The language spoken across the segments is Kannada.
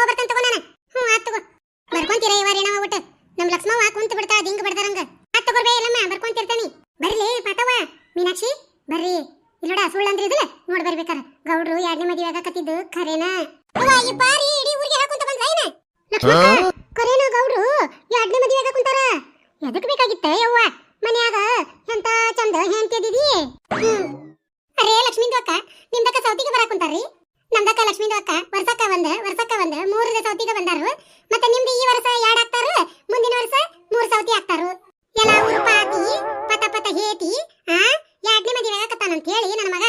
ಹೋಗಿ ಬರ್ತೇನೆ ತಗೋ ನಾನು. ಹ್ಞೂ ಆತ್ ತಗೋ. ಬರ್ಕೊಂತೀರ ಇವಾರ ಏನವ ಒಟ್ಟು ನಮ್ ಲಕ್ಷ್ಮವ್ವ ಕುಂತ ಬಿಡ್ತಾಳ ಹಿಂಗೆ ಬಿಡ್ತಾರಂಗ ಆತ್ ತಗೋರ್ಬೇ ಇಲ್ಲಮ್ಮ ಬರ್ಕೊಂತಿರ್ತಾನಿ ಬರ್ಲಿ ಪಾತವ್ವ ಮೀನಾಕ್ಷಿ ಬರ್ರಿ. ಇಲ್ಲೋಡ ಸುಳ್ಳು ಅಂದ್ರೆ ಇದಿಲ್ಲ? ನೋಡ್ ಬರ್ಬೇಕಾರ. ಗೌಡ್ರು ಎರಡನೇ ಮದುವೆ ಆಗಕತ್ತಿದ್ದು ಖರೇನಾ ಬಾರಿ ಈ ಬಾರಿ ಇಡೀ ಊರಿಗೆ ಹಾಕೊಂತ ಬಂದ್ರ ಏನ? ಖರೇನ ಗೌಡ್ರು? ಎರಡನೇ ಮದುವೆ ಆಗಕುಂತಾರ ಎದಕ್ ಬೇಕಾಗಿತ್ತ ಯವ್ವ ಮನ್ಯಾಗ ಎಂತ ಚಂದ ಹೆಂಡ್ತಿದಿದಿ ಹ್ಮ್ ಅರೇ ಲಕ್ಷ್ಮೀಂದು ಅಕ್ಕ ನಿಮ್ದಕ್ಕ ಸೌತಿಗೆ ಬರಾಕುಂತಾರ್ರಿ ನಮ್ದಕ್ಕ ಲಕ್ಷ್ಮೀಂದು ಅಕ್ಕ ವರ್ಷಕ್ಕ ಒಂದ ವರ್ಷಕ್ಕ ಒಂದ ಮೂರರ ಸೌತಿಗೆ ಬಂದಾರು ಮತ್ತೆ ನಿಮ್ದು ಈ ವರ್ಷ ಎರಡ್ ಆಗ್ತಾರ ಮುಂದಿನ ವರ್ಷ ಮೂರ್ ಸೌತಿ ಆಗ್ತಾರು ಎಲ್ಲ ಊರು ಪಾತಿ ಪತ ಪತ ಹೇತಿ ಆ ಎರಡನೇ ಮದುವೆ ಆಗಕತ್ತಾನಂತ ಹೇಳಿ ನನ್ನ ಮಗ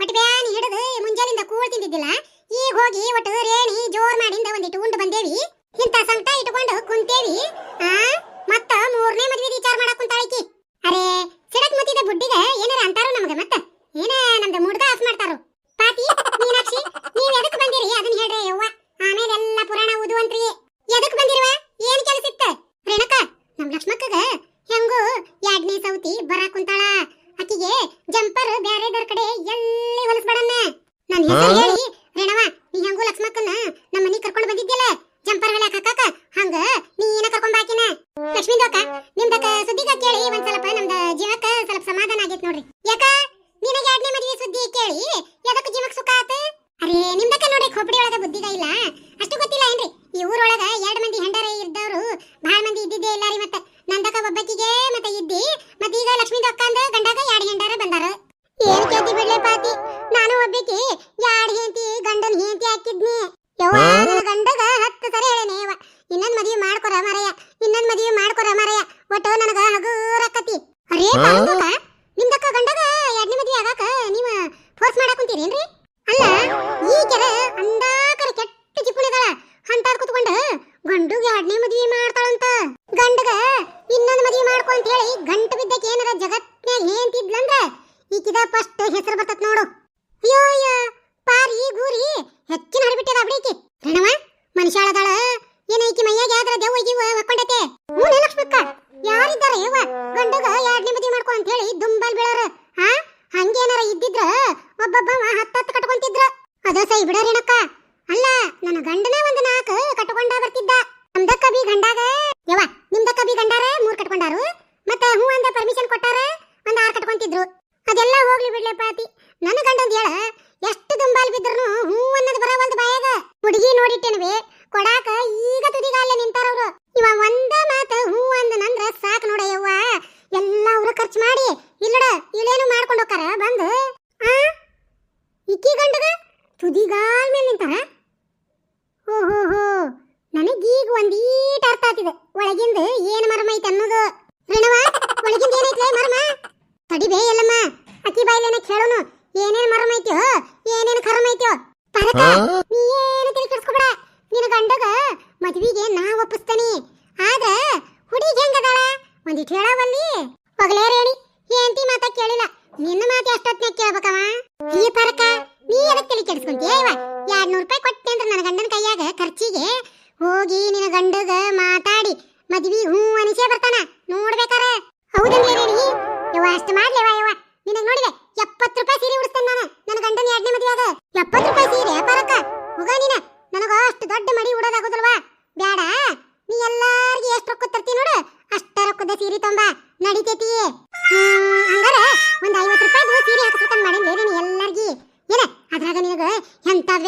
ಒಟ್ಟು ಬ್ಯಾನಿ ಹಿಡಿದು ಮುಂಜಾನಿಂದ ಕೂಳ್ ತಿಂದಿದ್ದಿಲ್ಲ ಈಗ ಹೋಗಿ ಒಟ್ಟು ರೇಣಿ ಜೋರ್ ಮಾಡಿಂದ ಒಂದಿಟ್ಟು ಉಂಡು ಬಂದೇವಿ ಇಂಥ ಸಂಕಟ ಇಟ್ಕೊಂಡು ಕುಂತೇವಿ ಆ ಮತ್ತ ಮೂರನೇ ಮದ್ವೆ ವಿಚಾರ ಮಾಡಕ್ ಕುಂತಾಳಕಿ ಅರೆ ಸಿಡಕ್ ಮತ್ತಿದ ಬುಡ್ಡಿಗೆ ಏನಾರ ಅಂತಾರು ನಮಗೆ ಮತ್ತ ಏನ ನಮ್ದು ಮುಡ್ಗ ಆಫ್ ಮಾಡ್ತಾರು ಪಾತಿ ಮೀನಾಕ್ಷಿ ನೀವ್ ಎದಕ್ ಬಂದಿರಿ ಅದನ್ನ ಹೇಳ್ರಿ ಯವ್ವ ಆಮೇಲೆ ಎಲ್ಲ ಪುರಾಣ ಓದುವಂತ್ರಿ ಎದಕ್ ಬಂದಿರುವ ಏನ್ ಕೆಲಸ ಇತ್ತ ರೇಣಕ ನಮ್ ಲಕ್ಷ್ಮಕ್ಕಗ ಹೆಂಗು ಎರಡನೇ ಸೌತಿ ಬರಾಕ್ ಕುಂತಾಳ ಆಕಿಗೆ ಜಂಪರ್ ಬ್ಯಾರೆದವ್ರ ಕಡೆ ಎಲ್ಲಿ ಹೊಲಸ್ಬೇಡನ್ನ ನನ್ ಹೆಸರು ಹೇಳಿ. ರೇಣವ ನೀ ಹೆಂಗು ಲಕ್ಷ್ಮಕ್ಕನ್ನ ನಮ್ಮ ಮನಿ ಕರ್ಕೊಂಡು ಬಂದಿದ್ಯಲ್ಲ? ಜಂಪರ್ ಹೊಲ ಹಾಕಾಕ? ಹಂಗ ನೀನ ಕರ್ಕೊಂಡ್ ಬಾಕಿನ ಲಕ್ಷ್ಮೀದಕ್ಕ ನಿಮ್ದಕ್ಕ ಸುದ್ದಿಗ ಕೇಳಿ, ಒಂದ್ ಸ್ವಲ್ಪ ನಮ್ದ ಜೀವಕ್ಕ ಸ್ವಲ್ಪ ಸಮಾಧಾನ ಆಗೈತ್ ನೋಡ್ರಿ. ಯಾಕ? ನಿನಗೆ ಎರಡನೇ ಮದುವೆ ಸುದ್ದಿ ಕೇಳಿ, ಎದಕ್ ಜೀವಕ್ ಸುಖ ಆತ? ಅರೇ ನಿಮ್ದಕ್ಕ ನೋಡ್ರಿ, ಖೋಪಡಿ ಒಳಗ ಬುದ್ಧಿಗ ಇಲ್ಲ ಅಷ್ಟು ಗೊತ್ತಿಲ್ಲ ಏನ್ರಿ? ಈ ಊರೊಳಗ ಎರಡ್ ಮಂದಿ ಹೆಂಡರ ಇದ್ದವ್ರು ಬಹಳ ಮಂದಿ ಇದ್ದಿದ್ದೇ ಇಲ್ಲ ರೀ ಮತ್ತೆ. ನಂದಕ ಒಬ್ಬಕ್ಕಿಗೆ ಮತ್ತೆ ಇದ್ದಿ ಮತ್ತೆ ಈಗ ಲಕ್ಷ್ಮೀದ ಅಕ್ಕ ಅಂದ ಗಂಡಾಗ ಎರಡ್ ಹೆಂಡರ ಏನ್ ಕೇಳ್ತಿ ಬಿಡ್ಲೆ ಪಾತಿ? ನಾನು ಒಬ್ಬಕಿ ಎರಡ್ ಹೆಂಡತಿ ಗಂಡನ್ ಹೆಂಡತಿ ಹಾಕಿದ್ನಿ. ಯವ್ವ ನನ್ನ ಗಂಡಗ ಹತ್ತು ಸರಿ ಹೇಳೇನೆ ಯವ್ವ. ಇನ್ನೊಂದ್ ಮದ್ವೆ ಮಾಡ್ಕೊರ ಮರಯ್ಯ ಇನ್ನೊಂದ್ ಮದ್ವೆ ಮಾಡ್ಕೊರ ಮರಯ್ಯ. ಒಟ್ಟು ನನಗ ಹಗುರಕ್ಕತಿ ಅರೇ ಪಾಂಡುಕ ನಿಮ್ದಕ್ಕ ಗಂಡಗ ಎರಡನೇ ಮದ್ವೆ ಆಗಾಕ ನೀವ ಫೋರ್ಸ್ ಮಾಡಕ್ ಕುಂತೀರೇನ್ರಿ? ಅಲ್ಲ ಈ ಕೆರ ಅಂದಾಕರ ಕೆಟ್ಟ ಚಿಕ್ಕುಳಿದಾಳ ಅಂತಾದ್ ಕುತ್ಕೊಂಡ ಗಂಡುಗೆ ಎರಡನೇ ಮದ್ವೆ ಮಾಡ್ತಾಳಂತ. ಗಂಡಗ ಇನ್ನೊಂದ್ ಮದ್ವೆ ಮಾಡ್ಕೊ ಅಂತ ಹೇಳಿ ಗಂಟು ಬಿದ್ದಕ್ಕೆ ಏನಾರ ಜಗತ್ನ್ಯಾಗ ಹೇಂತಿದ್ಲಂದ್ರ ಈಕಿದ ಫಸ್ಟ್ ಹೆಸರು ಬರ್ತತ್ ನೋಡು. ಅಯ್ಯೋ ಪಾರಿ, ಗೂರಿ, ಹೆಚ್ಚಿನ ಹರಿಬಿಟ್ಟದ ಬಿಡೀಕಿ ರಣವ ಮನುಷ್ಯಾಳದಾಳ, ಏನ ಈಕಿ ಮೈಯಾಗ ಯಾವ್ದಾರ ದೆವ್ವ ಗಿವ್ವ ಹೊಕ್ಕೊಂಡೈತೆ? ಮೂನೆ ಲಕ್ಷ್ಮಕ್ಕ. ಯಾರಿದ್ದಾರೆ ಯವ್ವ? ಗಂಡಗ ಎರಡನೇ ಮದುವೆ ಮಾಡ್ಕೊ ಅಂತ ಹೇಳಿ ದುಂಬಲ್ ಬೀಳಾರ. ಹಾ ಹಂಗೇನಾರ ಇದ್ದಿದ್ರ ಒಬ್ಬೊಬ್ಬ ಹತ್ತತ್ತು ಕಟ್ಕೊಂತಿದ್ರ. ಅದ ಸೈ ಬಿಡರೇನಕ್ಕ ಅಲ್ಲ, ನನ್ನ ಗಂಡನ ಒಂದ್ ನಾಲ್ಕು ಕಟ್ಕೊಂಡ ಬರ್ತಿದ್ದ. ನಮ್ದಕ್ಕ ಬಿ ಗಂಡಾಗ. ಯವ್ವ ನಿಮ್ದಕ್ಕ ಬಿ ಗಂಡಾರ? ಮೂರ್ ಕಟ್ಕೊಂಡಾರು. ಮತ್ತ ಹೂ ಅಂದ ಪರ್ಮಿಷನ್ ಕೊಟ್ಟಾರ? ಒಂದ್ ಆರ್ ಕಟ್ಕೊಂತಿದ್ರು. ಅದೆಲ್ಲ ಹೋಗ್ಲಿ ಬಿಡ್ಲೆ ಪಾತಿ. ನನ್ನ ಗಂಡಂದ ಹೇಳ, ಎಷ್ಟು ದುಂಬಾಲ್ ಬಿದ್ರು ಹೂ ಅನ್ನೋದು ಒಂದು ಬಾಯಾಗ. ಹುಡುಗಿ ನೋಡಿಟ್ಟೇನವೆ, ಕೊಡಾಕ ಈಗ ತುದಿಗಾಲ ನಿಂತಾರವ್ರು. ಇವ ಒಂದ ಮಾತು ಹೂ ಅಂದನಂದ್ರ ಸಾಕ್ ನೋಡ ಯವ್ವ. ಎಲ್ಲ ಅವ್ರು ಖರ್ಚು ಮಾಡಿ, ಇಲ್ಲಡ, ಇಲ್ಲೇನು ಮಾಡ್ಕೊಂಡು ಹೋಕಾರ ಬಂದು. ಆ? ಇಕ್ಕಿ ಗಂಡಗ ತುದಿಗಾಲ್ ಮೇಲೆ ನಿಂತಾರ? ಹೋ ಹೋ ನನಗೀಗ ಒಂದೀಟ್ ಅರ್ಥ ಆತಿದೆ ಒಳಗಿಂದ ಏನು ಮರ್ಮ ಐತೆ ಅನ್ನೋದು. ರಣವ, ಒಳಗಿಂದ ಏನೈತ್ಲೆ ಮರ್ಮ? ತಡಿಬೇ ಎಲ್ಲಮ್ಮ ಅಕ್ಕಿ ಬಾಯಿಲೇನ ಕೇಳೋನು? ಏನೇನ್ ಮರಮ ಐತ್ಯೋ? ಏನೇನ್ ಕರಮ ಐತ್ಯೋ? ಪರಕ ನೀ ಏನು ತಲೆ ಕೆಡಿಸ್ಕೊಬೇಡ. ನಿನ್ನ ಗಂಡಗ ಮದ್ವಿಗೆ ನಾ ಒಪ್ಪಿಸ್ತಾನಿ. ಆದ್ರ ಹುಡುಗಿ ಹೆಂಗದಾಳ ಒಂದಿಟ್ ಹೇಳವಲ್ಲಿ? ಒಗಲೇ ರೇಣಿ ಏಂತಿ ಮಾತ ಕೇಳಿಲ್ಲ. ನಿನ್ನ ಮಾತು ಎಷ್ಟೊತ್ತಿನ ಕೇಳ್ಬೇಕವ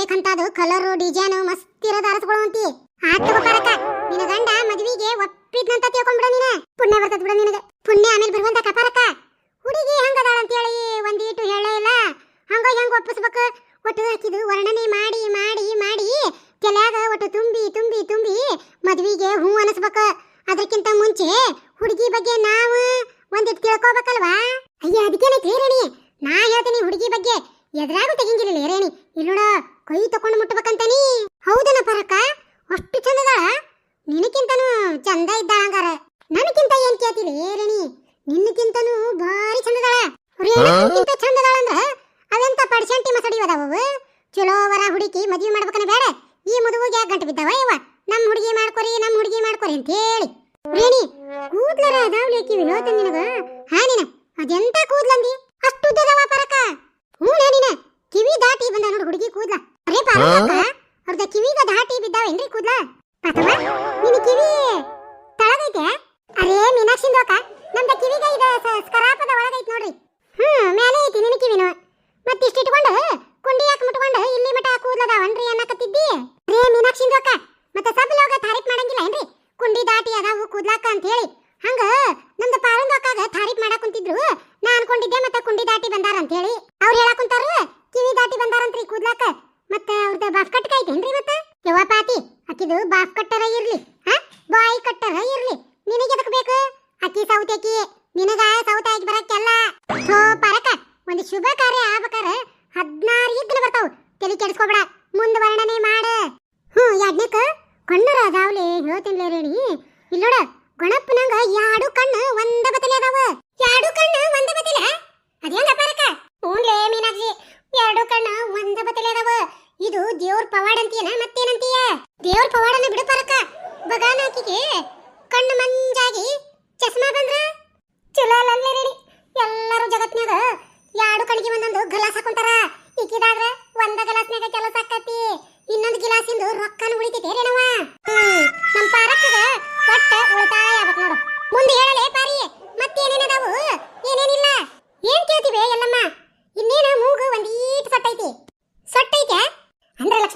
ಬೇಕಂತಾದು ಕಲರು ಡಿಸೈನು ಮಸ್ತ್ ಇರೋದು ತಗೋ ಪರಕ ನಿನ್ನ ಗಂಡ ಮದ್ವಿಗೆ ಒಪ್ಪಿದ್ನಂತ ತಿಳ್ಕೊಂಡ್ಬಿಡ ನೀನ. ಪುಣ್ಯ ಬರ್ತದ ಬಿಡ ನಿನಗ. ಪುಣ್ಯ ಆಮೇಲೆ ಬರುವಂತ ಕಪರಕ ಹುಡುಗಿ ಹಂಗದಾಳ ಅಂತೇಳಿ ಒಂದೀಟು ಹೇಳೇ ಇಲ್ಲ. ಹಂಗ ಹೆಂಗ ಒಪ್ಪಿಸ್ಬೇಕು? ಒಟ್ಟು ಹಾಕಿದು ವರ್ಣನೆ ಮಾಡಿ ಮಾಡಿ ಮಾಡಿ ತಲೆಯಾಗ ಒಟ್ಟು ತುಂಬಿ ತುಂಬಿ ತುಂಬಿ ಮದ್ವಿಗೆ ಹೂ ಅನಿಸ್ಬೇಕು. ಅದಕ್ಕಿಂತ ಮುಂಚೆ ಹುಡುಗಿ ಬಗ್ಗೆ ನಾವು ಒಂದಿಟ್ಟು ತಿಳ್ಕೊಬೇಕಲ್ವಾ ಅಯ್ಯ ಅದಕ್ಕೇನೈತಿ ರೇಣಿ ನಾ ಹೇಳ್ತೀನಿ ಹುಡುಗಿ ಬಗ್ಗೆ ಎದ್ರಾಗೂ ತೆಗಿಂಗಿಲ್ಲ ರೇಣಿ ಇಲ್ಲೋಡ ಕೈ ತಕೊಂಡು ಮುಟ್ಬೇಕಂತಾನಿ ಹೌದನ ಪರಕ ಅಷ್ಟು ಚಂದದಾಳ ನಿನಕ್ಕಿಂತನೂ ಚಂದ ಇದ್ದಾಳಂಗಾರ. ನನಕ್ಕಿಂತ ಏನ್ ಕೇಳ್ತಿಲ್ಲ ರೇಣಿ? ನಿನ್ನಕ್ಕಿಂತನೂ ಭಾರಿ ಚಂದದಾಳ. ರೇಣಿಗಿಂತ ಚಂದದಾಳ ಅಂದ್ರ ಅವೆಂತ ಪಡ್ಸಂಟಿ ಮಸಡಿ ಅದಾವು ಚಲೋ ವರ ಹುಡುಕಿ ಮದ್ವೆ ಮಾಡ್ಬೇಕನ ಬೇಡ. ಈ ಮದುವೆಗೆ ಯಾಕೆ ಗಂಟು ಬಿದ್ದಾವ ಇವ? ನಮ್ ಹುಡುಗಿ ಮಾಡ್ಕೊರಿ ನಮ್ಮ ಹುಡುಗಿ ಮಾಡ್ಕೊರಿ ಅಂತ ಹೇಳಿ. ರೇಣಿ ಕೂದ್ಲರ ಅದಾವ್ಲಿ ಕಿವಿ ವಿನೋದ ನಿನಗ? ಹಾ ನೀನ ಅದೆಂತ ಕೂದ್ಲಂದಿ? ಅಷ್ಟು ಉದ್ದದವ ಪರಕ ಹ್ಞೂ ನೀನ ಕಿವಿ ದಾಟಿ ಬಂದ ನೋಡು ಹುಡುಗಿ ಕೂದ್ಲ. ಅರೇ ಪಾಪ ಅವ್ರದ ಕಿವಿಗ ದಾಟಿ ಬಿದ್ದಾವೇನ್ರಿ ಅಂತ あとは、耳キビ、たらないて。ಶುಭ ಕಾರ್ಯ ಆಗ್ಬೇಕಾರ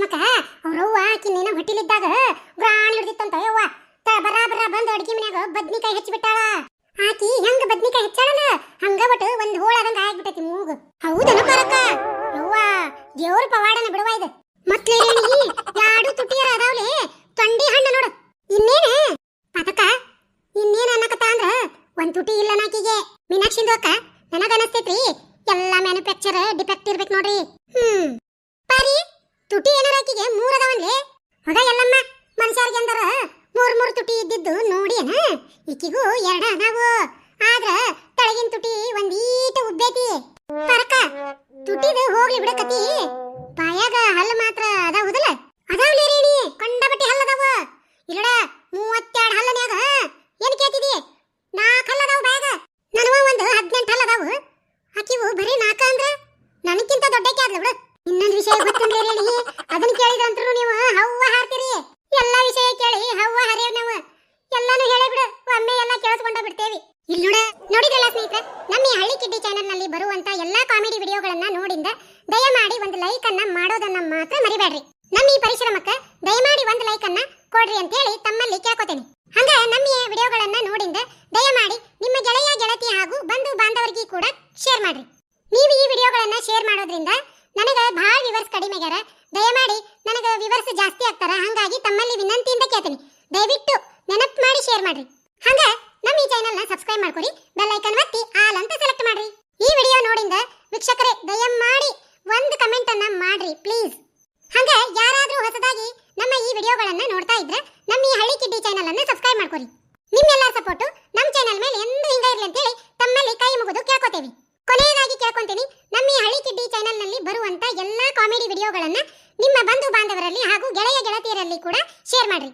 ಲಕ್ಷ್ಮಕ್ಕ ಅವ್ರವ್ವ ನೀನ ಹೊಟ್ಟಿಲಿದ್ದಾಗ ಗ್ರಾಣಿ ಹಿಡ್ದಿತ್ತಂತ ಯವ್ವ ತ ಬರಾ ಬರಾ ಬಂದು ಅಡ್ಗಿ ಮನ್ಯಾಗ ಬದ್ನಿಕಾಯಿ ಹಚ್ಚಿಬಿಟ್ಟಾಳ. ಆಕಿ ಹೆಂಗ ಬದ್ನಿಕಾಯಿ ಹೆಚ್ಚಾಳಲ್ಲ ಹಂಗ ಒಟ್ಟು ಒಂದ್ ಹೋಳದಂಗ ಆಗ್ಬಿಟ್ಟತಿ ಮೂಗು. ಹೌದನ ಬರಕ್ಕ ಯವ್ವ ದೇವ್ರ ಪವಾಡನ ಬಿಡುವ ಇದು. ಮತ್ಲೇ ರೇಣಿ ಯಾಡು ತುಟಿಯರ ಅದಾವ್ಲೆ? ತೊಂಡಿ ಹಣ್ಣು ನೋಡು. ಇನ್ನೇನೆ? ಪದಕ ಇನ್ನೇನ ಅನ್ನಕತ್ತ ಅಂದ್ರ, ಒಂದ್ ತುಟಿ ಇಲ್ಲ ನಾಕಿಗೆ ಮೀನಾಕ್ಷಿಂದು ಅಕ್ಕ, ನನಗ ಎಲ್ಲಾ ಎಲ್ಲ ಮ್ಯಾನುಫ್ಯಾಕ್ಚರ್ ಡಿಫೆಕ್ಟ್ ಇರ್ಬೇಕು ನೋಡ್ರಿ ಹ್ಮ್ ಪಾರಿ ತುಟಿ ಏನಾರ ಆಕಿಗೆ ಮೂರ್ ಅದಾವನ್ಲೆ ಹೊಗ ಎಲ್ಲಮ್ಮ ಮನುಷ್ಯರಿಗೆ ಅಂದರ ಮೂರ್ ಮೂರ್ ತುಟಿ ಇದ್ದಿದ್ದು ನೋಡಿಯನ ಈಕಿಗೂ ಎರಡ ಅದಾವು ಆದ್ರ ತಳಗಿನ ತುಟಿ ಒಂದೀಟ ಮಾಡ್ರಿ. ನೀವು ಈ ವಿಡಿಯೋಗಳನ್ನ ಶೇರ್ ಮಾಡೋದ್ರಿಂದ ನನಗೆ ಭಾಳ ವಿವರ್ಸ್ ಕಡಿಮೆ ದಯ ದಯಮಾಡಿ ನನಗೆ ವಿವರ್ಸ್ ಜಾಸ್ತಿ ಆಗ್ತಾರ. ಹಾಗಾಗಿ ತಮ್ಮಲ್ಲಿ ವಿನಂತಿಯಿಂದ ಕೇಳ್ತೀನಿ. ದಯವಿಟ್ಟು ನೆನಪು ಮಾಡಿ ಶೇರ್ ಮಾಡ್ರಿ. ಹಂಗ ನಮ್ಮ ಈ ಚಾನೆಲ್ನ ಸಬ್ಸ್ಕ್ರೈಬ್ ಮಾಡ್ಕೊರಿ ಬೆಲ್ ಐಕನ್ ಒತ್ತಿ ಆಲ್ ಅಂತ ಸೆಲೆಕ್ಟ್ ಮಾಡ್ರಿ. ಈ ವಿಡಿಯೋ ನೋಡಿಂದ ವೀಕ್ಷಕರೇ, ದಯಮಾಡಿ ಒಂದು ಕಮೆಂಟ್ ಅನ್ನ ಮಾಡ್ರಿ ಪ್ಲೀಸ್ ಹಂಗ ಯಾರಾದ್ರೂ ಹೊಸದಾಗಿ ನಮ್ಮ ಈ ವಿಡಿಯೋಗಳನ್ನ ನೋಡ್ತಾ ಇದ್ರೆ ನಮ್ಮ ಈ ಹಳ್ಳಿ ಕಿಡ್ಡಿ ಚಾನೆಲ್ ಅನ್ನ ಸಬ್ಸ್ಕ್ರೈಬ್ ಮಾಡ್ಕೊರಿ ಕೇಳ್ಕೊಂತೀನಿ ನಮ್ಮ ಈ ಹಳ್ಳಿ ಕಿಡ್ಡಿ ಚಾನೆಲ್ನಲ್ಲಿ ಬರುವಂತ ಎಲ್ಲಾ ಕಾಮಿಡಿ ವಿಡಿಯೋಗಳನ್ನ ನಿಮ್ಮ ಬಂಧು ಬಾಂಧವರಲ್ಲಿ ಹಾಗೂ ಗೆಳೆಯ ಗೆಳತಿಯರಲ್ಲಿ ಕೂಡ ಶೇರ್ ಮಾಡ್ರಿ.